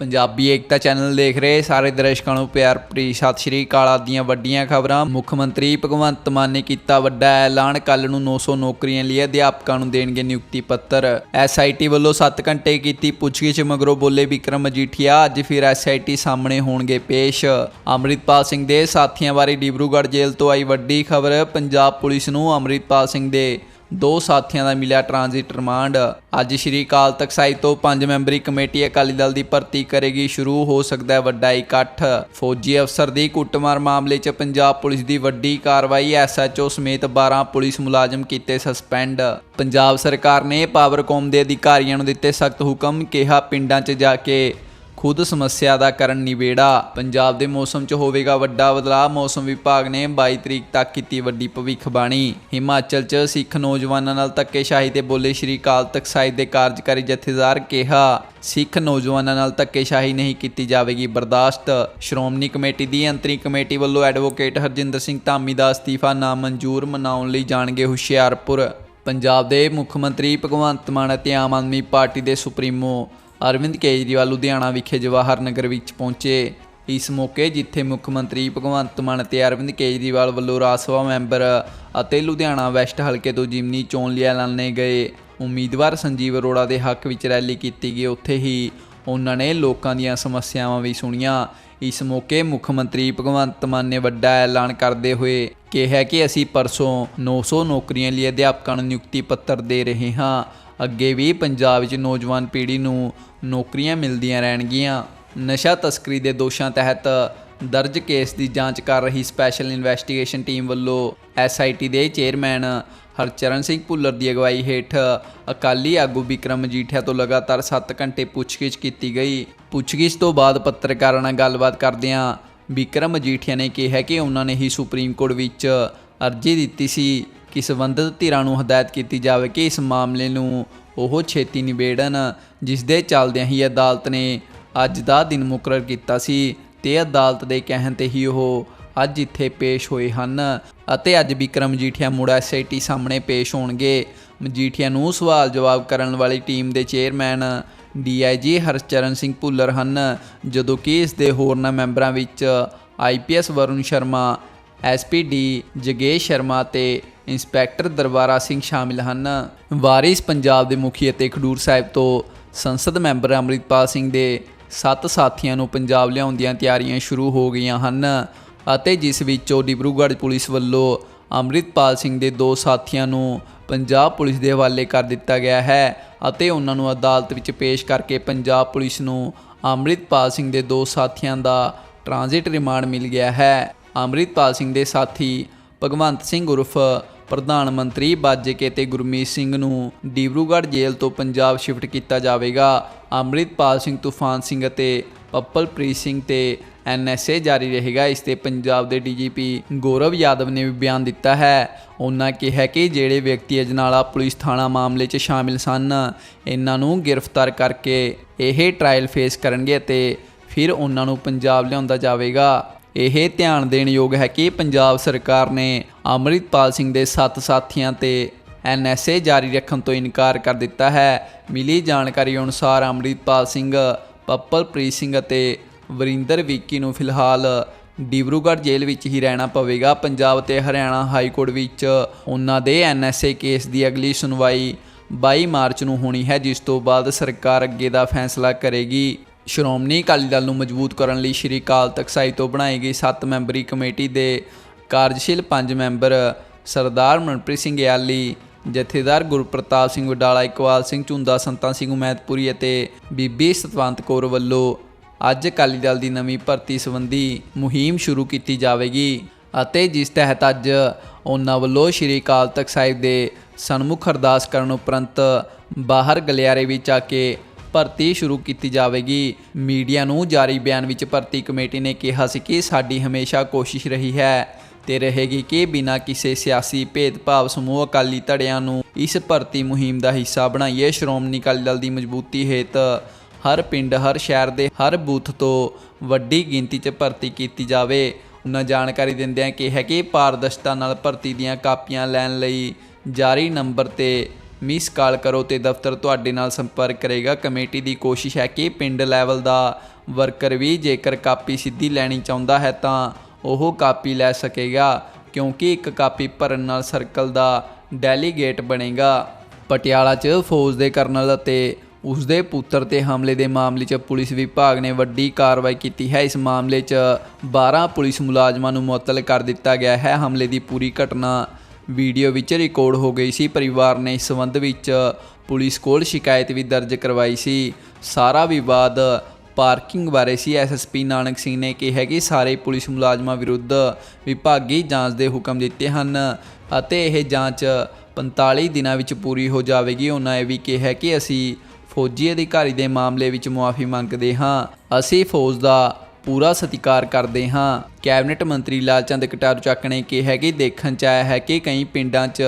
ਪੰਜਾਬੀ ਏਕਤਾ channel ਦੇਖ ਰਹੇ ਸਾਰੇ ਦਰਸ਼ਕਾਂ ਨੂੰ ਪਿਆਰ ਭਰੀ ਸਤਿ ਸ਼੍ਰੀ ਅਕਾਲ। ਆਦੀਆਂ ਵੱਡੀਆਂ ਖਬਰਾਂ। ਮੁੱਖ ਮੰਤਰੀ ਭਗਵੰਤ ਮਾਨ ਨੇ ਕੀਤਾ ਵੱਡਾ ਐਲਾਨ। ਕੱਲ ਨੂੰ 900 ਨੌਕਰੀਆਂ ਲਈ ਅਧਿਆਪਕਾਂ ਨੂੰ ਦੇਣਗੇ ਨਿਯੁਕਤੀ ਪੱਤਰ। ਐਸਆਈਟੀ ਵੱਲੋਂ 7 ਘੰਟੇ ਕੀਤੀ ਪੁੱਛਗਿੱਛ, ਮਗਰੋਂ ਬੋਲੇ ਵਿਕਰਮ ਮਜੀਠੀਆ, ਅੱਜ ਫਿਰ ਐਸਆਈਟੀ ਸਾਹਮਣੇ ਹੋਣਗੇ ਪੇਸ਼। ਅੰਮ੍ਰਿਤਪਾਲ ਸਿੰਘ ਦੇ ਸਾਥੀਆਂ ਬਾਰੇ ਡਿਬਰੂਗੜ੍ਹ ਜੇਲ੍ਹ ਤੋਂ ਆਈ ਵੱਡੀ ਖਬਰ। ਪੰਜਾਬ ਪੁਲਿਸ ਨੂੰ ਅੰਮ੍ਰਿਤਪਾਲ ਸਿੰਘ ਦੇ ਦੋ ਸਾਥੀਆਂ ਦਾ ਮਿਲਿਆ ਟ੍ਰਾਂਜ਼ਿਟ ਰਿਮਾਂਡ ਅੱਜ ਸ਼੍ਰੀ ਅਕਾਲ ਤਖਤ ਸਾਹਿਬ ਤੋਂ ਪੰਜ ਮੈਂਬਰੀ ਕਮੇਟੀ ਅਕਾਲੀ ਦਲ ਦੀ ਭਰਤੀ ਕਰੇਗੀ। ਸ਼ੁਰੂ ਹੋ ਸਕਦਾ ਹੈ ਵੱਡਾ ਇਕੱਠ। ਫੌਜੀ ਅਫਸਰ ਦੀ ਕੁੱਟਮਾਰ ਮਾਮਲੇ 'ਚ ਪੰਜਾਬ ਪੁਲਿਸ ਦੀ ਵੱਡੀ ਕਾਰਵਾਈ। ਐਸਐਚਓ ਸਮੇਤ 12 ਪੁਲਿਸ ਮੁਲਾਜ਼ਮ ਕੀਤੇ ਸਸਪੈਂਡ ਪੰਜਾਬ ਸਰਕਾਰ ਨੇ ਪਾਵਰਕੌਮ ਦੇ ਅਧਿਕਾਰੀਆਂ ਨੂੰ ਦਿੱਤੇ ਸਖਤ ਹੁਕਮ, ਕਿਹਾ ਪਿੰਡਾਂ 'ਚ ਜਾ ਕੇ ਖੁਦ ਸਮੱਸਿਆ ਦਾ ਕਰਨ ਨਿਬੇੜਾ। ਪੰਜਾਬ ਦੇ ਮੌਸਮ 'ਚ ਹੋਵੇਗਾ ਵੱਡਾ ਬਦਲਾਅ। ਮੌਸਮ ਵਿਭਾਗ ਨੇ 22 ਤਰੀਕ ਤੱਕ ਕੀਤੀ ਵੱਡੀ ਭਵਿੱਖਬਾਣੀ। ਹਿਮਾਚਲ 'ਚ ਸਿੱਖ ਨੌਜਵਾਨਾਂ ਨਾਲ ਧੱਕੇਸ਼ਾਹੀ ਤੇ ਬੋਲੇ ਸ਼੍ਰੀ ਅਕਾਲ ਤਖਤ ਸਾਹਿਬ ਦੇ ਕਾਰਜਕਾਰੀ ਜਥੇਦਾਰ ਕਿਹਾ, ਸਿੱਖ ਨੌਜਵਾਨਾਂ ਨਾਲ ਧੱਕੇਸ਼ਾਹੀ ਨਹੀਂ ਕੀਤੀ ਜਾਵੇਗੀ। ਬਰਦਾਸ਼ਤ। ਸ਼੍ਰੋਮਣੀ ਕਮੇਟੀ ਦੀ ਅੰਤਰੀ ਕਮੇਟੀ ਵੱਲੋਂ ਐਡਵੋਕੇਟ ਹਰਜਿੰਦਰ ਸਿੰਘ ਧਾਮੀ ਦਾ ਅਸਤੀਫਾ ਨਾਮਨਜ਼ੂਰ ਮਨਾਉਣ ਲਈ ਜਾਣਗੇ ਹੁਸ਼ਿਆਰਪੁਰ। ਪੰਜਾਬ ਦੇ ਮੁੱਖ ਮੰਤਰੀ ਭਗਵੰਤ ਮਾਨ ਅਤੇ ਆਮ ਆਦਮੀ ਪਾਰਟੀ ਦੇ ਸੁਪਰੀਮੋ ਅਰਵਿੰਦ ਕੇਜਰੀਵਾਲ ਲੁਧਿਆਣਾ ਵਿਖੇ ਜਵਾਹਰ ਨਗਰ ਵਿੱਚ ਪਹੁੰਚੇ। ਇਸ ਮੌਕੇ ਜਿੱਥੇ ਮੁੱਖ ਮੰਤਰੀ ਭਗਵੰਤ ਮਾਨ ਅਤੇ ਅਰਵਿੰਦ ਕੇਜਰੀਵਾਲ ਵੱਲੋਂ ਰਾਜ ਸਭਾ ਮੈਂਬਰ ਅਤੇ ਲੁਧਿਆਣਾ ਵੈਸਟ ਹਲਕੇ ਤੋਂ ਜਿਮਨੀ ਚੋਣ ਲਈ ਐਲਾਨੇ ਗਏ। ਉਮੀਦਵਾਰ ਸੰਜੀਵ ਅਰੋੜਾ ਦੇ ਹੱਕ ਵਿੱਚ ਰੈਲੀ ਕੀਤੀ ਗਈ। ਉੱਥੇ ਹੀ ਉਹਨਾਂ ਨੇ ਲੋਕਾਂ ਦੀਆਂ ਸਮੱਸਿਆਵਾਂ ਵੀ ਸੁਣੀਆਂ। ਇਸ ਮੌਕੇ ਮੁੱਖ ਮੰਤਰੀ ਭਗਵੰਤ ਮਾਨ ਨੇ ਵੱਡਾ ਐਲਾਨ ਕਰਦੇ ਹੋਏ ਕਿਹਾ ਕਿ ਅਸੀਂ ਪਰਸੋਂ 900 ਨੌਕਰੀਆਂ ਲਈ ਅਧਿਆਪਕਾਂ ਨੂੰ ਨਿਯੁਕਤੀ ਪੱਤਰ ਦੇ ਰਹੇ ਹਾਂ। ਅੱਗੇ ਵੀ ਪੰਜਾਬ ਵਿੱਚ ਨੌਜਵਾਨ ਪੀੜ੍ਹੀ ਨੂੰ ਨੌਕਰੀਆਂ ਮਿਲਦੀਆਂ ਰਹਿਣਗੀਆਂ। ਨਸ਼ਾ ਤਸਕਰੀ ਦੇ ਦੋਸ਼ਾਂ ਤਹਿਤ ਦਰਜ ਕੇਸ ਦੀ ਜਾਂਚ ਕਰ ਰਹੀ ਸਪੈਸ਼ਲ ਇਨਵੈਸਟੀਗੇਸ਼ਨ ਟੀਮ ਵੱਲੋਂ ਐਸਆਈਟੀ ਦੇ ਚੇਅਰਮੈਨ ਹਰਚਰਨ ਸਿੰਘ ਭੁੱਲਰ ਦੀ ਅਗਵਾਈ ਹੇਠ ਅਕਾਲੀ ਆਗੂ ਵਿਕਰਮ ਮਜੀਠੀਆ ਤੋਂ ਲਗਾਤਾਰ 7 ਘੰਟੇ ਪੁੱਛਗਿੱਛ ਕੀਤੀ ਗਈ। ਪੁੱਛਗਿੱਛ ਤੋਂ ਬਾਅਦ ਪੱਤਰਕਾਰਾਂ ਨਾਲ ਗੱਲਬਾਤ ਕਰਦਿਆਂ ਵਿਕਰਮ ਮਜੀਠੀਆ ਨੇ ਕਿਹਾ ਕਿ ਉਹਨਾਂ ਨੇ ਹੀ ਸੁਪਰੀਮ ਕੋਰਟ ਵਿੱਚ ਅਰਜ਼ੀ ਦਿੱਤੀ ਸੀ ਕਿ ਸੰਬੰਧਿਤ ਧਿਰਾਂ ਨੂੰ ਹਦਾਇਤ ਕੀਤੀ ਜਾਵੇ ਕਿ ਇਸ ਮਾਮਲੇ ਨੂੰ ਉਹ ਛੇਤੀ ਨਿਬੇੜਨ, ਜਿਸ ਦੇ ਚੱਲਦਿਆਂ ਹੀ ਅਦਾਲਤ ਨੇ ਅੱਜ ਦਾ ਦਿਨ ਮੁਕਰਰ ਕੀਤਾ ਸੀ। ਤੇ ਅਦਾਲਤ ਦੇ ਕਹਿਣ ਤੇ ਹੀ ਉਹ ਅੱਜ ਇੱਥੇ ਪੇਸ਼ ਹੋਏ ਹਨ ਅਤੇ ਅੱਜ ਵਿਕਰਮ ਮਜੀਠੀਆ ਮੁੜ ਐਸਆਈਟੀ ਸਾਹਮਣੇ ਪੇਸ਼ ਹੋਣਗੇ। ਮਜੀਠੀਆ ਨੂੰ ਸਵਾਲ ਜਵਾਬ ਕਰਨ ਵਾਲੀ ਟੀਮ ਦੇ ਚੇਅਰਮੈਨ ਡੀਆਈਜੀ ਹਰਚਰਨ ਸਿੰਘ ਭੁੱਲਰ ਹਨ, ਜਦੋਂ ਕਿ ਇਸ ਦੇ ਹੋਰਨਾਂ ਮੈਂਬਰਾਂ ਵਿੱਚ ਆਈਪੀਐਸ ਵਰੁਣ ਸ਼ਰਮਾ ਐਸਪੀਡੀ ਜਗੇਸ਼ ਸ਼ਰਮਾ ਤੇ ਇੰਸਪੈਕਟਰ ਦਰਬਾਰਾ ਸਿੰਘ ਸ਼ਾਮਿਲ ਹਨ। ਵਾਰਿਸ ਪੰਜਾਬ ਦੇ ਮੁਖੀ ਅਤੇ ਖਡੂਰ ਸਾਹਿਬ ਤੋਂ ਸੰਸਦ ਮੈਂਬਰ ਅੰਮ੍ਰਿਤਪਾਲ ਸਿੰਘ ਦੇ ਸੱਤ ਸਾਥੀਆਂ ਨੂੰ ਪੰਜਾਬ ਲਿਆਉਣ ਦੀਆਂ ਤਿਆਰੀਆਂ ਸ਼ੁਰੂ ਹੋ ਗਈਆਂ ਹਨ। ਅਤੇ ਜਿਸ ਵਿੱਚੋਂ ਡਿਬਰੂਗੜ੍ਹ ਪੁਲਿਸ ਵੱਲੋਂ ਅੰਮ੍ਰਿਤਪਾਲ ਸਿੰਘ ਦੇ ਦੋ ਸਾਥੀਆਂ ਨੂੰ ਪੰਜਾਬ ਪੁਲਿਸ ਦੇ ਹਵਾਲੇ ਕਰ ਦਿੱਤਾ ਗਿਆ ਹੈ ਅਤੇ ਉਹਨਾਂ ਨੂੰ ਅਦਾਲਤ ਵਿੱਚ ਪੇਸ਼ ਕਰਕੇ ਪੰਜਾਬ ਪੁਲਿਸ ਨੂੰ ਅੰਮ੍ਰਿਤਪਾਲ ਸਿੰਘ ਦੇ ਦੋ ਸਾਥੀਆਂ ਦਾ ਟ੍ਰਾਂਜ਼ਿਟ ਰਿਮਾਂਡ ਮਿਲ ਗਿਆ ਹੈ। ਅੰਮ੍ਰਿਤਪਾਲ ਸਿੰਘ ਦੇ ਸਾਥੀ ਭਗਵੰਤ ਸਿੰਘ ਉਰਫ ਪ੍ਰਧਾਨ ਮੰਤਰੀ ਬਾਜੇਕੇ ਤੇ ਗੁਰਮੀਤ ਸਿੰਘ ਨੂੰ ਡਿਬਰੂਗੜ੍ਹ ਜੇਲ੍ਹ ਤੋਂ ਪੰਜਾਬ ਸ਼ਿਫਟ ਕੀਤਾ ਜਾਵੇਗਾ। ਅੰਮ੍ਰਿਤਪਾਲ ਸਿੰਘ, ਤੂਫਾਨ ਸਿੰਘ ਅਤੇ ਪੱਪਲਪ੍ਰੀਤ ਸਿੰਘ ਤੇ ਐਨਐਸਏ ਜਾਰੀ ਰਹੇਗਾ। ਇਸ ਤੇ ਪੰਜਾਬ ਦੇ ਡੀਜੀਪੀ ਗੌਰਵ ਯਾਦਵ ਨੇ ਵੀ ਬਿਆਨ ਦਿੱਤਾ ਹੈ। ਉਹਨਾਂ ਕਿਹਾ ਕਿ ਜਿਹੜੇ ਵਿਅਕਤੀ ਅਜਨਾਲਾ ਪੁਲਿਸ ਥਾਣਾ ਮਾਮਲੇ 'ਚ ਸ਼ਾਮਿਲ ਸਨ, ਇਹਨਾਂ ਨੂੰ ਗ੍ਰਿਫਤਾਰ ਕਰਕੇ ਇਹ ਟ੍ਰਾਇਲ ਫੇਸ ਕਰਨਗੇ ਅਤੇ ਫਿਰ ਉਹਨਾਂ ਨੂੰ ਪੰਜਾਬ ਲਿਆਉਂਦਾ ਜਾਵੇਗਾ। ਇਹ ਧਿਆਨ ਦੇਣ ਯੋਗ ਹੈ ਕਿ ਪੰਜਾਬ ਸਰਕਾਰ ਨੇ ਅੰਮ੍ਰਿਤਪਾਲ ਸਿੰਘ ਦੇ ਸੱਤ ਸਾਥੀਆਂ ਤੇ ਐਨਐਸਏ ਜਾਰੀ ਰੱਖਣ ਤੋਂ ਇਨਕਾਰ ਕਰ ਦਿੱਤਾ ਹੈ। ਮਿਲੀ ਜਾਣਕਾਰੀ ਅਨੁਸਾਰ ਅੰਮ੍ਰਿਤਪਾਲ ਸਿੰਘ, ਪੱਪਲਪ੍ਰੀਤ ਸਿੰਘ ਅਤੇ ਵਰਿੰਦਰ ਵਿੱਕੀ ਨੂੰ ਫਿਲਹਾਲ ਡਿਬਰੂਗੜ੍ਹ ਜੇਲ੍ਹ ਵਿੱਚ ਹੀ ਰਹਿਣਾ ਪਵੇਗਾ। ਪੰਜਾਬ ਤੇ ਹਰਿਆਣਾ ਹਾਈ ਕੋਰਟ ਵਿੱਚ ਉਹਨਾਂ ਦੇ ਐਨਐਸਏ ਕੇਸ ਦੀ ਅਗਲੀ ਸੁਣਵਾਈ 22 ਮਾਰਚ ਨੂੰ ਹੋਣੀ ਹੈ, ਜਿਸ ਤੋਂ ਬਾਅਦ ਸਰਕਾਰ ਅੱਗੇ ਦਾ ਫੈਸਲਾ ਕਰੇਗੀ। ਸ਼੍ਰੋਮਣੀ ਅਕਾਲੀ ਦਲ ਨੂੰ ਮਜ਼ਬੂਤ ਕਰਨ ਲਈ ਸ਼੍ਰੀ ਅਕਾਲ ਤਖਤ ਸਾਹਿਬ ਤੋਂ ਬਣਾਈ ਗਈ 7 ਮੈਂਬਰੀ ਕਮੇਟੀ ਦੇ ਕਾਰਜਸ਼ੀਲ 5 ਮੈਂਬਰ ਸਰਦਾਰ ਮਨਪ੍ਰੀਤ ਸਿੰਘ ਯਾਲੀ, ਜਥੇਦਾਰ ਗੁਰਪ੍ਰਤਾਪ ਸਿੰਘ ਵਡਾਲਾ ਇਕਵਾਲ ਸਿੰਘ ਝੁੰਦਾ, ਸੰਤਾਂ ਸਿੰਘ ਉਮੈਦਪੁਰੀ ਅਤੇ ਬੀਬੀ ਸਤਵੰਤ ਕੌਰ ਵੱਲੋਂ ਅੱਜ ਅਕਾਲੀ ਦਲ ਦੀ ਨਵੀਂ ਭਰਤੀ ਸੰਬੰਧੀ ਮੁਹਿੰਮ ਸ਼ੁਰੂ ਕੀਤੀ ਜਾਵੇਗੀ ਅਤੇ ਜਿਸ ਤਹਿਤ ਅੱਜ ਉਹਨਾਂ ਵੱਲੋਂ ਸ਼੍ਰੀ ਅਕਾਲ ਤਖਤ ਸਾਹਿਬ ਦੇ ਸਨਮੁਖ ਅਰਦਾਸ ਕਰਨ ਉਪਰੰਤ ਬਾਹਰ ਗਲਿਆਰੇ ਵਿੱਚ ਆ ਕੇ ਭਰਤੀ ਸ਼ੁਰੂ ਕੀਤੀ ਜਾਵੇਗੀ। ਮੀਡੀਆ ਨੂੰ ਜਾਰੀ ਬਿਆਨ ਵਿੱਚ ਭਰਤੀ ਕਮੇਟੀ ਨੇ ਕਿਹਾ ਸੀ ਕਿ ਸਾਡੀ ਹਮੇਸ਼ਾ ਕੋਸ਼ਿਸ਼ ਰਹੀ ਹੈ ਤੇ ਰਹੇਗੀ ਕਿ ਬਿਨਾਂ ਕਿਸੇ ਸਿਆਸੀ ਭੇਦਭਾਵ ਸਮੂਹ ਅਕਾਲੀ ਧੜਿਆਂ ਨੂੰ ਇਸ ਭਰਤੀ ਮੁਹਿੰਮ ਦਾ ਹਿੱਸਾ ਬਣਾਈਏ, ਸ਼੍ਰੋਮਣੀ ਅਕਾਲੀ ਦਲ ਦੀ ਮਜ਼ਬੂਤੀ ਹੇਤ ਹਰ ਪਿੰਡ, ਹਰ ਸ਼ਹਿਰ ਦੇ ਹਰ ਬੂਥ ਤੋਂ ਵੱਡੀ ਗਿਣਤੀ 'ਚ ਭਰਤੀ ਕੀਤੀ ਜਾਵੇ। ਉਹਨਾਂ ਜਾਣਕਾਰੀ ਦਿੰਦਿਆਂ ਕਿਹਾ ਕਿ ਪਾਰਦਰਸ਼ਤਾ ਨਾਲ ਭਰਤੀ ਦੀਆਂ ਕਾਪੀਆਂ ਲੈਣ ਲਈ ਜਾਰੀ ਨੰਬਰ ਤੇ ਮਿਸ ਕਾਲ ਕਰੋ ਤੇ ਦਫ਼ਤਰ ਤੁਹਾਡੇ ਨਾਲ ਸੰਪਰਕ ਕਰੇਗਾ। ਕਮੇਟੀ ਦੀ ਕੋਸ਼ਿਸ਼ ਹੈ ਕਿ ਪਿੰਡ ਲੈਵਲ ਦਾ ਵਰਕਰ ਵੀ ਜੇਕਰ ਕਾਪੀ ਸਿੱਧੀ ਲੈਣੀ ਚਾਹੁੰਦਾ ਹੈ ਤਾਂ ਉਹ ਕਾਪੀ ਲੈ ਸਕੇਗਾ, ਕਿਉਂਕਿ ਇੱਕ ਕਾਪੀ ਭਰਨ ਨਾਲ ਸਰਕਲ ਦਾ ਡੈਲੀਗੇਟ ਬਣੇਗਾ। ਪਟਿਆਲਾ 'ਚ ਫੌਜ ਦੇ ਕਰਨਲ ਅਤੇ ਉਸ ਦੇ ਪੁੱਤਰ ਤੇ ਹਮਲੇ ਦੇ ਮਾਮਲੇ 'ਚ ਪੁਲਿਸ ਵਿਭਾਗ ਨੇ ਵੱਡੀ ਕਾਰਵਾਈ ਕੀਤੀ ਹੈ। ਇਸ ਮਾਮਲੇ 'ਚ 12 ਪੁਲਿਸ ਮੁਲਾਜ਼ਮਾਂ ਨੂੰ ਮੁਅੱਤਲ ਕਰ ਦਿੱਤਾ ਗਿਆ ਹੈ। ਹਮਲੇ ਦੀ ਪੂਰੀ ਘਟਨਾ ਵੀਡੀਓ ਵਿੱਚ ਰਿਕਾਰਡ ਹੋ ਗਈ ਸੀ। ਪਰਿਵਾਰ ਨੇ ਇਸ ਸੰਬੰਧ ਵਿੱਚ ਪੁਲਿਸ ਕੋਲ ਸ਼ਿਕਾਇਤ ਵੀ ਦਰਜ ਕਰਵਾਈ ਸੀ। ਸਾਰਾ ਵਿਵਾਦ ਪਾਰਕਿੰਗ ਬਾਰੇ ਸੀ। ਐਸਐਸਪੀ ਨਾਨਕ ਸਿੰਘ ਨੇ ਕਿਹਾ ਕਿ ਸਾਰੇ ਪੁਲਿਸ ਮੁਲਾਜ਼ਮਾਂ ਵਿਰੁੱਧ ਵਿਭਾਗੀ ਜਾਂਚ ਦੇ ਹੁਕਮ ਦਿੱਤੇ ਹਨ ਅਤੇ ਇਹ ਜਾਂਚ 45 ਦਿਨਾਂ ਵਿੱਚ ਪੂਰੀ ਹੋ ਜਾਵੇਗੀ। ਉਹਨਾਂ ਇਹ ਵੀ ਕਿਹਾ ਕਿ ਅਸੀਂ ਫੌਜੀ ਅਧਿਕਾਰੀ ਦੇ ਮਾਮਲੇ ਵਿੱਚ ਮੁਆਫੀ ਮੰਗਦੇ ਹਾਂ। ਅਸੀਂ ਫੌਜ ਦਾ ਪੂਰਾ ਸਤਿਕਾਰ ਕਰਦੇ ਹਾਂ। ਕੈਬਨਿਟ ਮੰਤਰੀ ਲਾਲਚੰਦ ਕਟਾਰੂ ਚੱਕ ਨੇ ਕਿਹਾ ਕਿ ਦੇਖਣ ਚ ਆਇਆ ਹੈ ਕਿ ਕਈ ਪਿੰਡਾਂ 'ਚ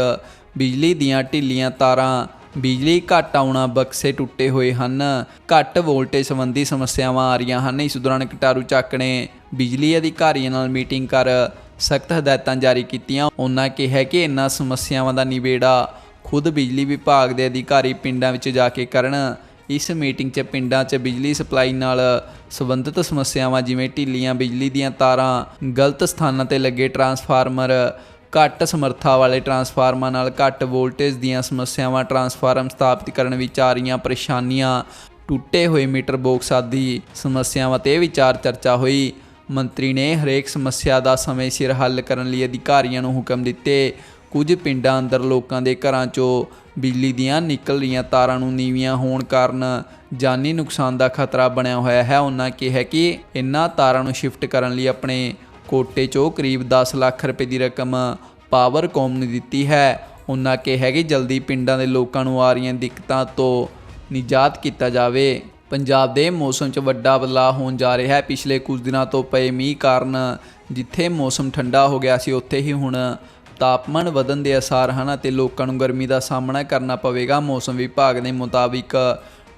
ਬਿਜਲੀ ਦੀਆਂ ਢਿੱਲੀਆਂ ਤਾਰਾਂ ਬਿਜਲੀ ਘੱਟ ਆਉਣਾ ਬਕਸੇ ਟੁੱਟੇ ਹੋਏ ਹਨ। ਘੱਟ ਵੋਲਟੇਜ ਸੰਬੰਧੀ ਸਮੱਸਿਆਵਾਂ ਆ ਰਹੀਆਂ ਹਨ। ਇਸ ਦੌਰਾਨ ਕਟਾਰੂ ਚੱਕ ਨੇ ਬਿਜਲੀ ਅਧਿਕਾਰੀਆਂ ਨਾਲ ਮੀਟਿੰਗ ਕਰ ਸਖਤ ਹਦਾਇਤਾਂ ਜਾਰੀ ਕੀਤੀਆਂ। ਉਹਨਾਂ ਕਿਹਾ ਕਿ ਇਨ੍ਹਾਂ ਸਮੱਸਿਆਵਾਂ ਦਾ ਨਿਬੇੜਾ ਖੁਦ ਬਿਜਲੀ ਵਿਭਾਗ ਦੇ ਅਧਿਕਾਰੀ ਪਿੰਡਾਂ ਵਿੱਚ ਜਾ ਕੇ ਕਰਨ। ਇਸ ਮੀਟਿੰਗ 'ਚ ਪਿੰਡਾਂ 'ਚ ਬਿਜਲੀ ਸਪਲਾਈ ਨਾਲ ਸੰਬੰਧਿਤ ਸਮੱਸਿਆਵਾਂ ਜਿਵੇਂ ਢਿੱਲੀਆਂ ਬਿਜਲੀ ਦੀਆਂ ਤਾਰਾਂ, ਗਲਤ ਸਥਾਨਾਂ ਤੇ ਲੱਗੇ ਟਰਾਂਸਫਾਰਮਰ, ਘੱਟ ਸਮਰੱਥਾ ਵਾਲੇ ਟਰਾਂਸਫਾਰਮਰਾਂ ਨਾਲ ਘੱਟ ਵੋਲਟੇਜ ਦੀਆਂ ਸਮੱਸਿਆਵਾਂ, ਟਰਾਂਸਫਾਰਮ ਸਥਾਪਿਤ ਕਰਨ ਵਿੱਚ ਆ ਰਹੀਆਂ ਪਰੇਸ਼ਾਨੀਆਂ, ਟੁੱਟੇ ਹੋਏ ਮੀਟਰ ਬਾਕਸ ਆਦਿ ਸਮੱਸਿਆਵਾਂ ਤੇ ਵਿਚਾਰ ਚਰਚਾ ਹੋਈ। ਮੰਤਰੀ ਨੇ ਹਰੇਕ ਸਮੱਸਿਆ ਦਾ ਸਮੇਂ ਸਿਰ ਹੱਲ ਕਰਨ ਲਈ ਅਧਿਕਾਰੀਆਂ ਨੂੰ ਹੁਕਮ ਦਿੱਤੇ। ਕੁਝ ਪਿੰਡਾਂ ਅੰਦਰ ਲੋਕਾਂ ਦੇ ਘਰਾਂ 'ਚੋਂ ਬਿਜਲੀ ਦੀਆਂ ਨਿਕਲ ਰਹੀਆਂ ਤਾਰਾਂ ਨੂੰ ਨੀਵੀਆਂ ਹੋਣ ਕਾਰਨ ਜਾਨੀ ਨੁਕਸਾਨ ਦਾ ਖਤਰਾ ਬਣਿਆ ਹੋਇਆ ਹੈ। ਉਹਨਾਂ ਕਿਹਾ ਕਿ ਇਨ੍ਹਾਂ ਤਾਰਾਂ ਨੂੰ ਸ਼ਿਫਟ ਕਰਨ ਲਈ ਆਪਣੇ ਕੋਟੇ 'ਚੋਂ ਕਰੀਬ 10 ਲੱਖ ਰੁਪਏ ਦੀ ਰਕਮ ਪਾਵਰਕੌਮ ਨੇ ਦਿੱਤੀ ਹੈ। ਉਹਨਾਂ ਕਿਹਾ ਕਿ ਜਲਦੀ ਪਿੰਡਾਂ ਦੇ ਲੋਕਾਂ ਨੂੰ ਆ ਰਹੀਆਂ ਦਿੱਕਤਾਂ ਤੋਂ ਨਿਜਾਤ ਕੀਤਾ ਜਾਵੇ। ਪੰਜਾਬ ਦੇ ਮੌਸਮ 'ਚ ਵੱਡਾ ਬਦਲਾਅ ਹੋਣ ਜਾ ਰਿਹਾ ਹੈ। ਪਿਛਲੇ ਕੁਝ ਦਿਨਾਂ ਤੋਂ ਪਏ ਮੀਂਹ ਕਾਰਨ ਜਿੱਥੇ ਮੌਸਮ ਠੰਡਾ ਹੋ ਗਿਆ ਸੀ, ਉੱਥੇ ਹੀ ਹੁਣ ਤਾਪਮਾਨ ਵਧਣ ਦੇ ਅਸਾਰ ਹਨ ਅਤੇ ਲੋਕਾਂ ਨੂੰ ਗਰਮੀ ਦਾ ਸਾਹਮਣਾ ਕਰਨਾ ਪਵੇਗਾ। ਮੌਸਮ ਵਿਭਾਗ ਦੇ ਮੁਤਾਬਿਕ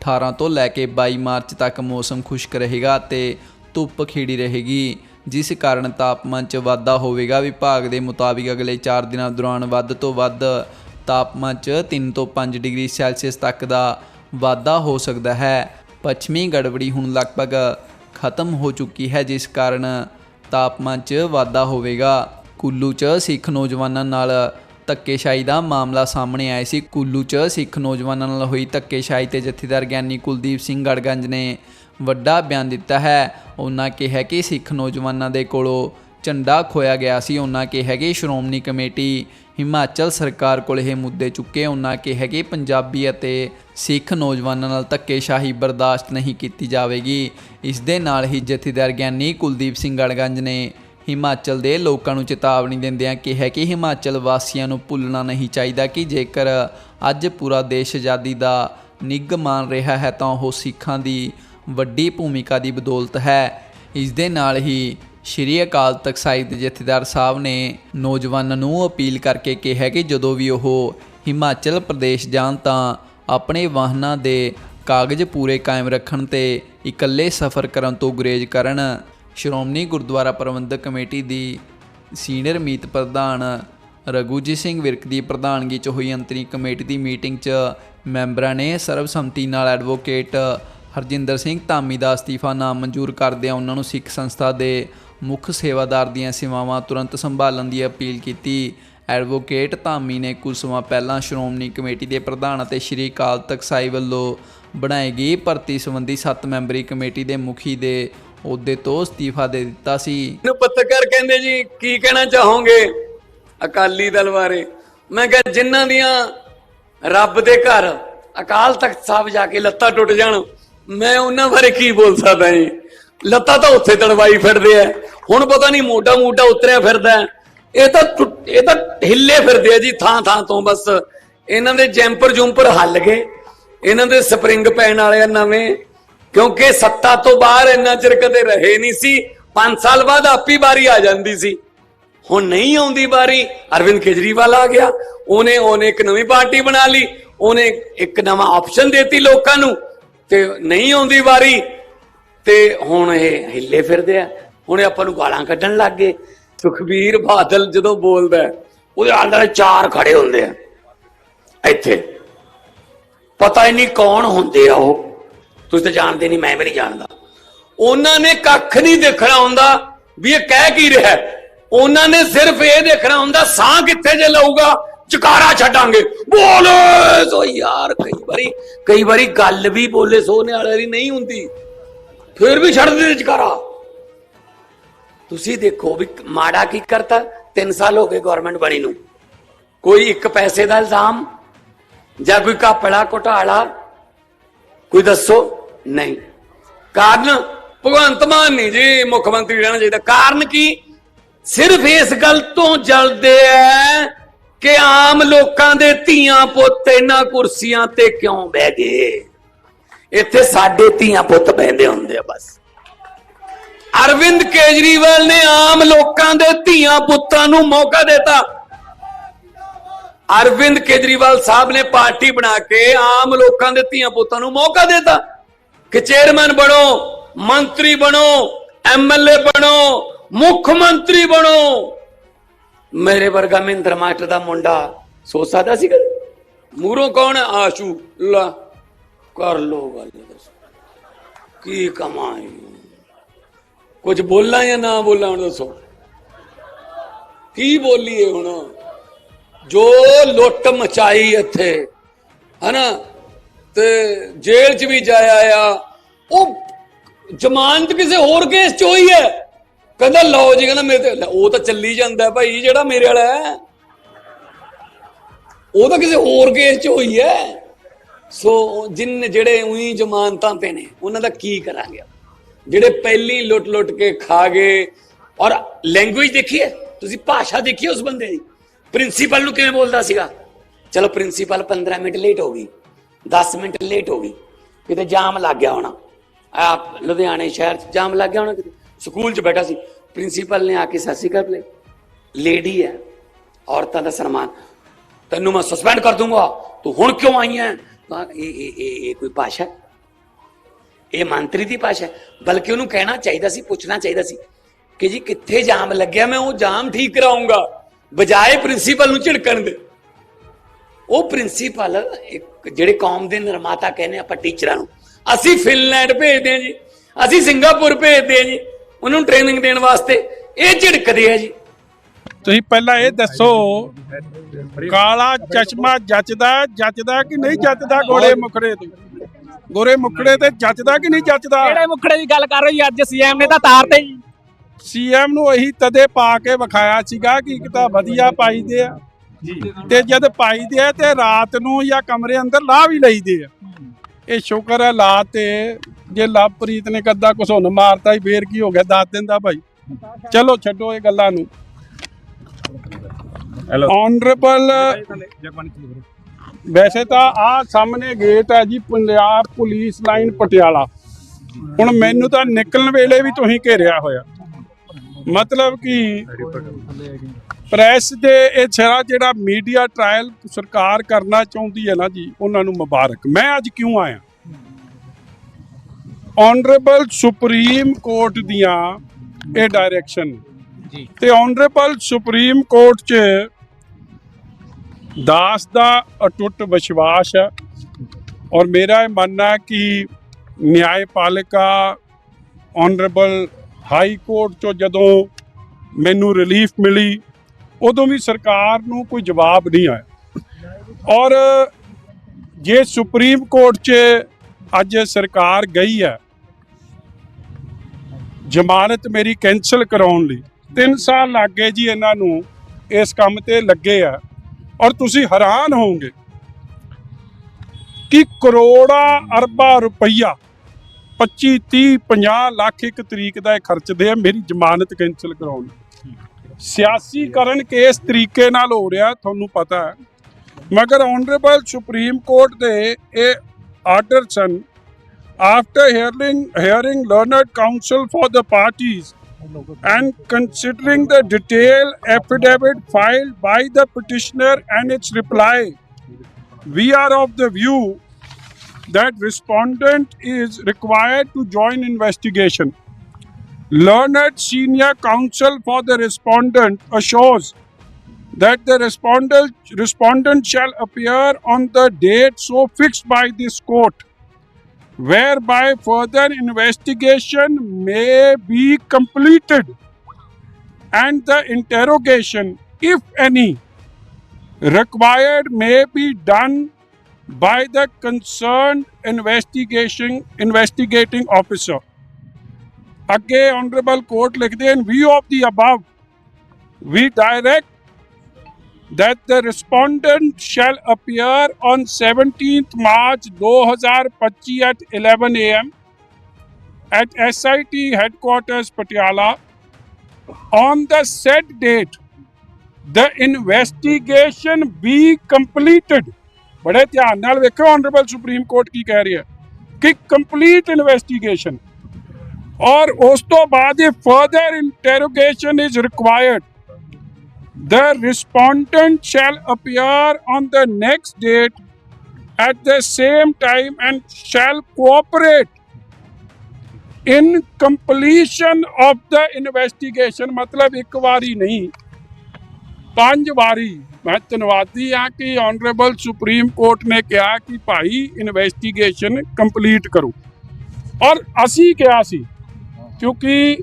18 ਤੋਂ ਲੈ ਕੇ 22 ਮਾਰਚ ਤੱਕ ਮੌਸਮ ਖੁਸ਼ਕ ਰਹੇਗਾ ਤੇ ਧੁੱਪ ਖਿੜੀ ਰਹੇਗੀ, ਜਿਸ ਕਾਰਨ ਤਾਪਮਾਨ 'ਚ ਵਾਧਾ ਹੋਵੇਗਾ। ਵਿਭਾਗ ਦੇ ਮੁਤਾਬਿਕ ਅਗਲੇ 4 ਦਿਨਾਂ ਦੌਰਾਨ ਵੱਧ ਤੋਂ ਵੱਧ ਤਾਪਮਾਨ 'ਚ 3 ਤੋਂ 5 ਡਿਗਰੀ ਸੈਲਸੀਅਸ ਤੱਕ ਦਾ ਵਾਧਾ ਹੋ ਸਕਦਾ ਹੈ। ਪੱਛਮੀ ਗੜਬੜੀ ਹੁਣ ਲਗਭਗ ਖਤਮ ਹੋ ਚੁੱਕੀ ਹੈ, ਜਿਸ ਕਾਰਨ ਤਾਪਮਾਨ 'ਚ ਵਾਧਾ ਹੋਵੇਗਾ। ਕੁੱਲੂ 'ਚ ਸਿੱਖ ਨੌਜਵਾਨਾਂ ਨਾਲ ਧੱਕੇਸ਼ਾਹੀ ਦਾ ਮਾਮਲਾ ਸਾਹਮਣੇ ਆਇਆ ਸੀ। ਕੁੱਲੂ 'ਚ ਸਿੱਖ ਨੌਜਵਾਨਾਂ ਨਾਲ ਹੋਈ ਧੱਕੇਸ਼ਾਹੀ ਤੇ ਜਥੇਦਾਰ ਗਿਆਨੀ ਕੁਲਦੀਪ ਸਿੰਘ ਗੜਗੰਜ ਨੇ ਵੱਡਾ ਬਿਆਨ ਦਿੱਤਾ ਹੈ। ਉਹਨਾਂ ਕਿਹਾ ਕਿ ਸਿੱਖ ਨੌਜਵਾਨਾਂ ਦੇ ਕੋਲੋਂ ਝੰਡਾ ਖੋਇਆ ਗਿਆ ਸੀ। ਉਹਨਾਂ ਕਿਹਾ ਕਿ ਸ਼੍ਰੋਮਣੀ ਕਮੇਟੀ ਹਿਮਾਚਲ ਸਰਕਾਰ ਕੋਲ ਇਹ ਮੁੱਦੇ ਚੁੱਕੇ। ਉਹਨਾਂ ਕਿਹਾ ਕਿ ਪੰਜਾਬੀ ਅਤੇ ਸਿੱਖ ਨੌਜਵਾਨਾਂ ਨਾਲ ਧੱਕੇਸ਼ਾਹੀ ਬਰਦਾਸ਼ਤ ਨਹੀਂ ਕੀਤੀ ਜਾਵੇਗੀ। ਇਸ ਦੇ ਨਾਲ ਹੀ ਜਥੇਦਾਰ ਗਿਆਨੀ ਕੁਲਦੀਪ ਸਿੰਘ ਗੜਗੰਜ ਨੇ ਹਿਮਾਚਲ ਦੇ ਲੋਕਾਂ ਨੂੰ ਚੇਤਾਵਨੀ ਦਿੰਦਿਆਂ ਕਿਹਾ ਕਿ ਹਿਮਾਚਲ ਵਾਸੀਆਂ ਨੂੰ ਭੁੱਲਣਾ ਨਹੀਂ ਚਾਹੀਦਾ ਕਿ ਜੇਕਰ ਅੱਜ ਪੂਰਾ ਦੇਸ਼ ਆਜ਼ਾਦੀ ਦਾ ਨਿੱਘ ਮਾਣ ਰਿਹਾ ਹੈ ਤਾਂ ਉਹ ਸਿੱਖਾਂ ਦੀ ਵੱਡੀ ਭੂਮਿਕਾ ਦੀ ਬਦੌਲਤ ਹੈ। ਇਸ ਦੇ ਨਾਲ ਹੀ ਸ਼੍ਰੀ ਅਕਾਲ ਤਖਤ ਸਾਹਿਬ ਦੇ ਜਥੇਦਾਰ ਸਾਹਿਬ ਨੇ ਨੌਜਵਾਨਾਂ ਨੂੰ ਅਪੀਲ ਕਰਕੇ ਕਿਹਾ ਕਿ ਜਦੋਂ ਵੀ ਉਹ ਹਿਮਾਚਲ ਪ੍ਰਦੇਸ਼ ਜਾਣ ਤਾਂ ਆਪਣੇ ਵਾਹਨਾਂ ਦੇ ਕਾਗਜ਼ ਪੂਰੇ ਕਾਇਮ ਰੱਖਣ ਤੇ ਇਕੱਲੇ ਸਫ਼ਰ ਕਰਨ ਤੋਂ ਗੁਰੇਜ਼ ਕਰਨ। ਸ਼੍ਰੋਮਣੀ ਗੁਰਦੁਆਰਾ ਪ੍ਰਬੰਧਕ ਕਮੇਟੀ ਦੀ ਸੀਨੀਅਰ ਮੀਤ ਪ੍ਰਧਾਨ ਰਘੂਜੀਤ ਸਿੰਘ ਵਿਰਕ ਦੀ ਪ੍ਰਧਾਨਗੀ 'ਚ ਹੋਈ ਅੰਤਰੀ ਕਮੇਟੀ ਦੀ ਮੀਟਿੰਗ 'ਚ ਮੈਂਬਰਾਂ ਨੇ ਸਰਬਸੰਮਤੀ ਨਾਲ ਐਡਵੋਕੇਟ ਹਰਜਿੰਦਰ ਸਿੰਘ ਧਾਮੀ ਦਾ ਅਸਤੀਫਾ ਨਾਮਨਜ਼ੂਰ ਕਰਦਿਆਂ ਉਹਨਾਂ ਨੂੰ ਸਿੱਖ ਸੰਸਥਾ ਦੇ ਮੁੱਖ ਸੇਵਾਦਾਰ ਦੀਆਂ ਸੇਵਾਵਾਂ ਤੁਰੰਤ ਸੰਭਾਲਣ ਦੀ ਅਪੀਲ ਕੀਤੀ। ਐਡਵੋਕੇਟ ਧਾਮੀ ਨੇ ਕੁਝ ਸਮਾਂ ਪਹਿਲਾਂ ਸ਼੍ਰੋਮਣੀ ਕਮੇਟੀ ਦੇ ਪ੍ਰਧਾਨ ਅਤੇ ਸ਼੍ਰੀ ਅਕਾਲ ਤਖਤ ਸਾਹਿਬ ਵੱਲੋਂ ਬਣਾਈ ਗਈ ਭਰਤੀ ਸੰਬੰਧੀ 7 ਮੈਂਬਰੀ ਕਮੇਟੀ ਦੇ ਮੁਖੀ ਦੇ ਅਹੁਦੇ ਤੋਂ ਅਸਤੀਫਾ ਦੇ ਦਿੱਤਾ ਸੀ। ਨੂੰ ਪੱਤਰਕਾਰ ਕਹਿੰਦੇ ਜੀ, ਕੀ ਕਹਿਣਾ ਚਾਹੋਗੇ ਅਕਾਲੀ ਦਲ ਬਾਰੇ? ਮੈਂ ਕਿਹਾ, ਜਿਨ੍ਹਾਂ ਦੀਆਂ ਰੱਬ ਦੇ ਘਰ ਅਕਾਲ ਤਖਤ ਸਾਹਿਬ ਜਾ ਕੇ ਲੱਤਾਂ ਟੁੱਟ ਜਾਣ, ਮੈਂ ਉਹਨਾਂ ਬਾਰੇ ਕੀ ਬੋਲ ਸਕਦਾ ਜੀ? ਲੱਤਾਂ ਤਾਂ ਉੱਥੇ ਤੜਵਾਈ ਫਿਰਦੇ ਆ। ਹੁਣ ਪਤਾ ਨਹੀਂ ਮੋਢਾ ਮੋਢਾ ਉਤਰਿਆ ਫਿਰਦਾ ਇਹ ਤਾਂ ਟੁੱਟ- ਇਹ ਤਾਂ ਹਿੱਲੇ ਫਿਰਦੇ ਆ ਜੀ, ਥਾਂ ਥਾਂ ਤੋਂ ਬਸ। ਇਹਨਾਂ ਦੇ ਜੈਂਪਰ ਜੁੰਪਰ ਹੱਲ ਗਏ। ਇਹਨਾਂ ਦੇ ਸਪਰਿੰਗ ਪੈਣ ਵਾਲੇ ਆ ਨਵੇਂ ਕਿਉਂਕਿ ਸੱਤਾ ਤੋਂ ਬਾਹਰ ਇੰਨਾ ਚਿਰ ਕਦੇ ਰਹੇ ਨਹੀਂ ਸੀ 5 ਸਾਲ ਬਾਅਦ ਆਪੀ ਵਾਰੀ ਆ ਜਾਂਦੀ ਸੀ। ਹੁਣ ਨਹੀਂ ਆਉਂਦੀ ਵਾਰੀ, ਅਰਵਿੰਦ ਕੇਜਰੀਵਾਲ ਆ ਗਿਆ, ਉਹਨੇ ਉਹਨੇ ਇੱਕ ਨਵੀਂ ਪਾਰਟੀ ਬਣਾ ਲਈ, ਉਹਨੇ ਇੱਕ ਨਵਾਂ ਆਪਸ਼ਨ ਦੇਤੀ ਲੋਕਾਂ ਨੂੰ, ਤੇ ਨਹੀਂ ਆਉਂਦੀ ਵਾਰੀ, ਤੇ ਹੁਣ ਇਹ ਹਿੱਲੇ ਫਿਰਦੇ ਆ। ਹੁਣ ਆਪਾਂ ਨੂੰ ਗਾਲਾਂ ਕੱਢਣ ਲੱਗ ਗਏ। ਸੁਖਬੀਰ ਬਾਦਲ ਜਦੋਂ ਬੋਲਦਾ ਉਹਦੇ ਆਲੇ ਚਾਰ ਖੜੇ ਹੁੰਦੇ ਆ। ਇੱਥੇ, ਪਤਾ ਹੀ ਨਹੀਂ ਕੌਣ ਹੁੰਦੇ ਆ ਉਹ। ਤੁਸੀਂ ਤਾਂ ਜਾਣਦੇ ਨਹੀਂ, ਮੈਂ ਵੀ ਨਹੀਂ ਜਾਣਦਾ। ਉਹਨਾਂ ਨੇ ਕੱਖ ਨਹੀਂ ਦੇਖਣਾ ਹੁੰਦਾ ਵੀ ਇਹ ਕਹਿ ਕੀ ਰਿਹਾ ਉਹਨਾਂ ਨੇ ਸਿਰਫ ਇਹ ਦੇਖਣਾ ਹੁੰਦਾ, ਸਾਹ ਕਿੱਥੇ ਜੇ ਲਊਗਾ? ਚਕਾਰਾ ਛੱਡਾਂਗੇ। ਬੋਲੇ ਸੋ ਯਾਰ, ਕਈ ਵਾਰੀ ਕਈ ਵਾਰੀ ਗੱਲ ਵੀ ਬੋਲੇ ਸੋਨੇ ਵਾਲੇ ਦੀ ਨਹੀਂ ਹੁੰਦੀ। ਫਿਰ ਵੀ ਛੱਡ ਦਿੰਦੇ ਚਕਾਰਾ। ਤੁਸੀਂ ਦੇਖੋ ਵੀ ਮਾੜਾ ਕੀ ਕਰਤਾ? 3 ਸਾਲ ਹੋ ਗਏ ਗਵਰਨਮੈਂਟ ਬਣੀ ਨੂੰ। ਕੋਈ ਇੱਕ ਪੈਸੇ ਦਾ ਇਲਜ਼ਾਮ ਜਾਂ ਕੋਈ ਕਾਪੜਾ ਘੁਟਾਲਾ? ਕੋਈ ਦੱਸੋ? ਨਹੀਂ। ਕਾਰਨ ਭਗਵੰਤ ਮਾਨ ਨਹੀਂ ਜੀ, ਮੁੱਖ ਮੰਤਰੀ ਰਹਿਣਾ ਚਾਹੀਦਾ। ਕਾਰਨ ਕੀ? ਸਿਰਫ ਇਸ ਗੱਲ ਤੋਂ ਜਲਦੇ ਐ ਕਿ ਆਮ ਲੋਕਾਂ ਦੇ ਧੀਆਂ ਪੁੱਤ ਇਹਨਾਂ ਕੁਰਸੀਆਂ ਤੇ ਕਿਉਂ ਬਹਿ ਗਏ? ਇੱਥੇ ਸਾਡੇ ਧੀਆਂ ਪੁੱਤ ਬਹਿੰਦੇ ਹੁੰਦੇ ਆ ਬਸ। ਅਰਵਿੰਦ ਕੇਜਰੀਵਾਲ ਨੇ ਆਮ ਲੋਕਾਂ ਦੇ ਧੀਆਂ ਪੁੱਤਾਂ ਨੂੰ ਮੌਕਾ ਦਿੱਤਾ। ਅਰਵਿੰਦ ਕੇਜਰੀਵਾਲ ਸਾਹਿਬ ਨੇ ਪਾਰਟੀ ਬਣਾ ਕੇ ਆਮ ਲੋਕਾਂ ਦੇ ਧੀਆਂ ਪੁੱਤਾਂ ਨੂੰ ਮੌਕਾ ਦਿੱਤਾ। ਕਿ ਚੇਅਰਮੈਨ ਬਣੋ, ਮੰਤਰੀ ਬਣੋ ਐਮਐਲਏ ਬਣੋ, ਮੁੱਖ ਮੰਤਰੀ ਬਣੋ। ਮੇਰੇ ਵਰਗਾ ਮਹਿੰਦਰ ਮਾਸਟਰ ਦਾ ਮੁੰਡਾ ਸੋਚ ਸਕਦਾ ਸੀ ਕਦੇ? ਮੂਰੋਂ ਕੌਣ ਆਸ਼ੂ? ਲਾ, ਕਰ ਲੋ ਗੱਲ ਦੱਸੋ। ਕੀ ਕਮਾਈ ਕੁਝ ਬੋਲਾਂ ਜਾਂ ਨਾ ਬੋਲਾਂ, ਹੁਣ ਦੱਸੋ। ਕੀ ਬੋਲੀਏ ਹੁਣ? ਜੋ ਲੁੱਟ ਮਚਾਈ ਇੱਥੇ, ਹਨਾ? ਤੇ ਜੇਲ੍ਹ 'ਚ ਵੀ ਜਾਇਆ ਆ ਉਹ ਜ਼ਮਾਨਤ ਕਿਸੇ ਹੋਰ ਕੇਸ 'ਚ ਹੋਈ ਹੈ। ਕਹਿੰਦਾ, ਲਓ ਜੀ, ਕਹਿੰਦਾ, ਮੇਰੇ ਤੇ ਉਹ ਤਾਂ ਚੱਲੀ ਜਾਂਦਾ ਭਾਈ, ਜਿਹੜਾ ਮੇਰੇ ਵਾਲਾ ਹੈ। ਉਹ ਤਾਂ ਕਿਸੇ ਹੋਰ ਕੇਸ 'ਚ ਹੋਈ ਹੈ। ਸੋ, ਜਿਨ ਜਿਹੜੇ ਉਹੀ ਜ਼ਮਾਨਤਾਂ ਤੇ ਨੇ, ਉਹਨਾਂ ਦਾ ਕੀ ਕਰਾਂਗੇ ਜਿਹੜੇ ਪਹਿਲੀ ਲੁੱਟ ਲੁੱਟ ਕੇ ਖਾ ਗਏ, ਔਰ ਲੈਂਗੁਏਜ ਦੇਖੀਏ, ਤੁਸੀਂ ਭਾਸ਼ਾ ਦੇਖੀਏ ਉਸ ਬੰਦੇ ਦੀ। ਪ੍ਰਿੰਸੀਪਲ ਨੂੰ ਕਿਵੇਂ ਬੋਲਦਾ ਸੀਗਾ? ਚਲੋ ਪ੍ਰਿੰਸੀਪਲ 15 ਮਿੰਟ ਲੇਟ ਹੋ ਗਈ। 10 ਮਿੰਟ ਲੇਟ ਹੋ ਗਈ। ਕਿਤੇ ਜਾਮ ਲੱਗ ਗਿਆ ਹੋਣਾ। ਆਪ ਲੁਧਿਆਣੇ ਸ਼ਹਿਰ 'ਚ ਜਾਮ ਲੱਗ ਗਿਆ ਹੋਣਾ ਕਿਤੇ? ਸਕੂਲ 'ਚ ਬੈਠਾ ਸੀ। ਪ੍ਰਿੰਸੀਪਲ ਨੇ ਆ ਕੇ ਸਤਿ ਸ਼੍ਰੀ ਅਕਾਲ ਲੇਡੀ ਹੈ। ਔਰਤਾਂ ਦਾ ਸਨਮਾਨ। ਤੈਨੂੰ ਮੈਂ ਸਸਪੈਂਡ ਕਰ ਦੂੰਗਾ। ਤੂੰ ਹੁਣ ਕਿਉਂ ਆਈ ਹੈ ਇਹ ਇਹ ਇਹ ਕੋਈ ਭਾਸ਼ਾ ਇਹ ਮੰਤਰੀ ਦੀ ਭਾਸ਼ਾ ਬਲਕਿ ਉਹਨੂੰ ਕਹਿਣਾ ਚਾਹੀਦਾ ਸੀ, ਪੁੱਛਣਾ ਚਾਹੀਦਾ ਸੀ ਕਿ ਜੀ ਕਿੱਥੇ ਜਾਮ ਲੱਗਿਆ? ਮੈਂ ਉਹ ਜਾਮ ਠੀਕ ਕਰਾਉਂਗਾ ਬਜਾਏ ਪ੍ਰਿੰਸੀਪਲ ਨੂੰ ਝਿੜਕਣ ਦੇ। ਉਹ ਪ੍ਰਿੰਸੀਪਲ ਇੱਕ ਜਿਹੜੇ ਕੌਮ ਦੇ ਨਿਰਮਾਤਾ ਕਹਿੰਦੇ ਆਪਾਂ ਟੀਚਰਾਂ ਨੂੰ। ਅਸੀਂ ਫਿਨਲੈਂਡ ਭੇਜਦੇ ਹਾਂ ਜੀ। ਅਸੀਂ ਸਿੰਗਾਪੁਰ ਭੇਜਦੇ ਹਾਂ ਜੀ ਉਹਨਾਂ ਨੂੰ ਟ੍ਰੇਨਿੰਗ ਦੇਣ ਵਾਸਤੇ। ਇਹ ਝਿੜਕਦੇ ਆ ਜੀ। ਤੁਸੀਂ ਪਹਿਲਾਂ ਇਹ ਦੱਸੋ ਕਾਲਾ ਚਸ਼ਮਾ ਜੱਚਦਾ ਜੱਚਦਾ ਕਿ ਨਹੀਂ ਜੱਚਦਾ ਗੋਰੇ ਮੁਖੜੇ ਤੇ? ਗੋਰੇ ਮੁਖੜੇ ਤੇ ਜੱਚਦਾ ਕਿ ਨਹੀਂ ਜੱਚਦਾ? ਕਿਹੜੇ ਮੁਖੜੇ ਦੀ ਗੱਲ ਕਰ ਰਹੀ ਅੱਜ ਸੀਐਮ ਨੇ ਤਾਂ ਤਾਰਤੇ ਜੀ। ਸੀਐਮ ਨੂੰ ਇਹੀ ਤਦੇ ਪਾ ਕੇ ਵਿਖਾਇਆ ਸੀਗਾ ਕਿ ਇੱਕ ਤਾਂ ਵਧੀਆ ਪਾਈਦੇ ਆ। ਤੇ ਜਦ ਪਾਈਦੇ ਆ ਤੇ ਰਾਤ ਨੂੰ ਜਾਂ ਕਮਰੇ ਅੰਦਰ ਲਾ ਵੀ ਲਈਦੇ ਆ। ਇਹ ਸ਼ੁਕਰ ਹੈ ਲਾ ਤੇ ਜੇ ਲਵਪ੍ਰੀਤ ਨੇ ਕੱਦਾ ਕੁਛ ਹੁਣ ਮਾਰਤਾ ਹੀ ਫੇਰ ਕੀ ਹੋ ਗਿਆ? ਦੱਸ ਦਿੰਦਾ ਭਾਈ। ਚਲੋ ਛੱਡੋ ਇਹ ਗੱਲਾਂ ਨੂੰ। ਆਨਰੇਬਲ ਵੈਸੇ ਤਾਂ ਆ ਸਾਹਮਣੇ ਗੇਟ ਹੈ ਜੀ ਪੰਜਾਬ ਪੁਲਿਸ ਲਾਈਨ ਪਟਿਆਲਾ। ਹੁਣ ਮੈਨੂੰ ਤਾਂ ਨਿਕਲਣ ਵੇਲੇ ਵੀ ਤੁਸੀਂ ਘੇਰਿਆ ਹੋਇਆ। ਮਤਲਬ ਕਿ ਪ੍ਰੈਸ ਦੇ ਇਹ ਸਾਰਾ ਜਿਹੜਾ ਮੀਡੀਆ ਟ੍ਰਾਇਲ ਸਰਕਾਰ ਕਰਨਾ ਚਾਹੁੰਦੀ ਹੈ ਨਾ ਜੀ ਉਹਨਾਂ ਨੂੰ ਮੁਬਾਰਕ। ਮੈਂ ਅੱਜ ਕਿਉਂ ਆਇਆ? ਆਨਰੇਬਲ ਸੁਪਰੀਮ ਕੋਰਟ ਦੀਆਂ ਇਹ ਡਾਇਰੈਕਸ਼ਨ ਜੀ। ਤੇ ਆਨਰੇਬਲ ਸੁਪਰੀਮ ਕੋਰਟ 'ਚ ਦਾਸ ਦਾ ਅਟੁੱਟ ਵਿਸ਼ਵਾਸ ਹੈ ਔਰ ਮੇਰਾ ਇਹ ਮੰਨਣਾ ਕਿ ਨਿਆਂਪਾਲਿਕਾ ਆਨਰੇਬਲ ਹਾਈ ਕੋਰਟ ਚੋਂ ਜਦੋਂ ਮੈਨੂੰ ਰਿਲੀਫ ਮਿਲੀ ਉਦੋਂ ਵੀ ਸਰਕਾਰ ਨੂੰ ਕੋਈ ਜਵਾਬ ਨਹੀਂ ਆਇਆ ਔਰ ਜੇ ਸੁਪਰੀਮ ਕੋਰਟ 'ਚ ਅੱਜ ਸਰਕਾਰ ਗਈ ਹੈ, ਜ਼ਮਾਨਤ ਮੇਰੀ ਕੈਨਸਲ ਕਰਾਉਣ ਲਈ 3 ਸਾਲ ਲੱਗ ਗਏ ਜੀ ਇਹਨਾਂ ਨੂੰ ਇਸ ਕੰਮ ਤੇ ਲੱਗੇ ਆ, ਔਰ ਤੁਸੀਂ ਹੈਰਾਨ ਹੋਵੋਗੇ ਕਿ ਕਰੋੜਾਂ ਅਰਬਾਂ ਰੁਪਈਆ 25 30 50 ਲੱਖ ਇੱਕ ਤਰੀਕ ਦਾ ਇਹ ਖਰਚਦੇ ਆ ਮੇਰੀ ਜ਼ਮਾਨਤ ਕੈਨਸਲ ਕਰਾਉਣ ਲਈ। ਸਿਆਸੀਕਰਨ ਕਿਸ ਤਰੀਕੇ ਨਾਲ ਹੋ ਰਿਹਾ ਤੁਹਾਨੂੰ ਪਤਾ ਹੈ ਮਗਰ ਆਨਰੇਬਲ ਸੁਪਰੀਮ ਕੋਰਟ ਦੇ ਇਹ ਆਰਡਰ ਸਨ after hearing hearing learned counsel for the parties and considering the detailed affidavit filed by the petitioner and its reply we are of the view that respondent is required to join investigation learned senior counsel for the respondent assures that the respondent respondent shall appear on the date so fixed by this court whereby further investigation may be completed. And the interrogation if any required may be done by the concerned investigation investigating officer अगे honourable court लिखते in view of the above we direct that the respondent shall appear on seventeen March 2025 हज़ार पच्ची at eleven A M at S I T headquarters Patiala on the set date the investigation be completed बड़े ध्यान वेखो honourable supreme court की कह रही है कि complete investigation ਔਰ ਉਸ ਤੋਂ ਬਾਅਦ ਇਹ further interrogation is required the respondent shall appear on the next date at the same time and shall cooperate in completion of the investigation ਮਤਲਬ ਇੱਕ ਵਾਰੀ ਨਹੀਂ ਪੰਜ ਵਾਰੀ ਮੈਂ ਧੰਨਵਾਦੀ ਹਾਂ ਕਿ ਆਨਰੇਬਲ ਸੁਪਰੀਮ ਕੋਰਟ ਨੇ ਕਿਹਾ ਕਿ ਭਾਈ ਇਨਵੈਸਟੀਗੇਸ਼ਨ ਕੰਪਲੀਟ ਕਰੋ ਔਰ ਅਸੀਂ ਕਿਹਾ ਸੀ ਕਿਉਂਕਿ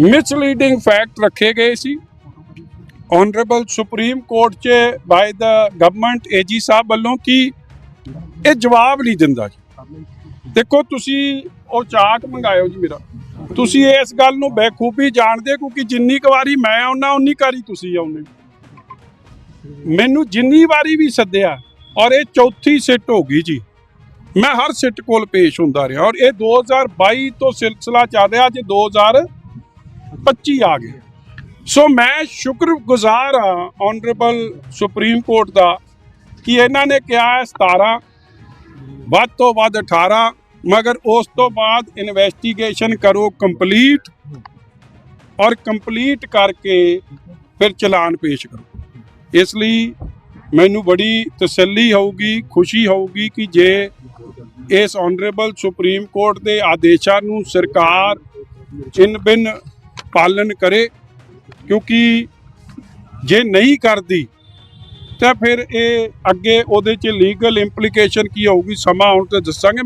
ਮਿਸਲੀਡਿੰਗ ਫੈਕਟ ਰੱਖੇ ਗਏ ਸੀ। ਆਨਰੇਬਲ ਸੁਪਰੀਮ ਕੋਰਟ 'ਚ ਬਾਈ ਦਾ ਗਵਰਨਮੈਂਟ ਏਜੀ ਸਾਹਿਬ ਵੱਲੋਂ ਕਿ ਇਹ ਜਵਾਬ ਨਹੀਂ ਦਿੰਦਾ ਜੀ। ਦੇਖੋ ਤੁਸੀਂ ਉਹ ਚਾਰਟ ਮੰਗਾਇਓ ਜੀ ਮੇਰਾ। ਤੁਸੀਂ ਇਸ ਗੱਲ ਨੂੰ ਬੇਖੂਬੀ ਜਾਣਦੇ ਕਿਉਂਕਿ ਜਿੰਨੀ ਕੁ ਵਾਰੀ ਮੈਂ ਆਉਣਾ ਉਨੀ ਵਾਰੀ ਤੁਸੀਂ ਆਉਂਦੇ ਮੈਨੂੰ ਜਿੰਨੀ ਵਾਰੀ ਵੀ ਸੱਦਿਆ ਔਰ ਇਹ ਚੌਥੀ ਸਿੱਟ ਹੋ ਗਈ ਜੀ। ਮੈਂ ਹਰ ਸਿੱਟ ਕੋਲ ਪੇਸ਼ ਹੁੰਦਾ ਰਿਹਾ ਔਰ ਇਹ 2022 ਤੋਂ ਸਿਲਸਿਲਾ ਚੱਲ ਰਿਹਾ, ਅੱਜ 2025 ਆ ਗਏ ਸੋ ਮੈਂ ਸ਼ੁਕਰਗੁਜ਼ਾਰ ਹਾਂ ਆਨਰੇਬਲ ਸੁਪਰੀਮ ਕੋਰਟ ਦਾ, ਕਿ ਇਹਨਾਂ ਨੇ ਕਿਹਾ ਹੈ 17 ਵੱਧ ਤੋਂ ਵੱਧ 18 ਮਗਰ ਉਸ ਤੋਂ ਬਾਅਦ ਇਨਵੈਸਟੀਗੇਸ਼ਨ ਕਰੋ ਕੰਪਲੀਟ ਔਰ ਕੰਪਲੀਟ ਕਰਕੇ ਫਿਰ ਚਲਾਨ ਪੇਸ਼ ਕਰੋ। ਇਸ ਲਈ ਮੈਨੂੰ ਬੜੀ ਤਸੱਲੀ ਹੋਊਗੀ, ਖੁਸ਼ੀ ਹੋਊਗੀ ਕਿ ਜੇ ਇਸ ਆਨਰੇਬਲ ਸੁਪਰੀਮ ਕੋਰਟ ਦੇ ਆਦੇਸ਼ਾਂ ਨੂੰ ਸਰਕਾਰ ਚਿੰਨ ਬਿਨ ਪਾਲਨ ਕਰੇ, ਕਿਉਂਕਿ ਜੇ ਨਹੀਂ ਕਰਦੀ, ਤਾਂ ਫਿਰ ਇਹ ਅੱਗੇ ਉਹਦੇ ਚ ਲੀਗਲ ਇੰਪਲੀਕੇਸ਼ਨ ਕੀ ਹੋਊਗੀ, ਸਮਾਂ ਆਉਣ ਤੇ ਦੱਸਾਂਗੇ।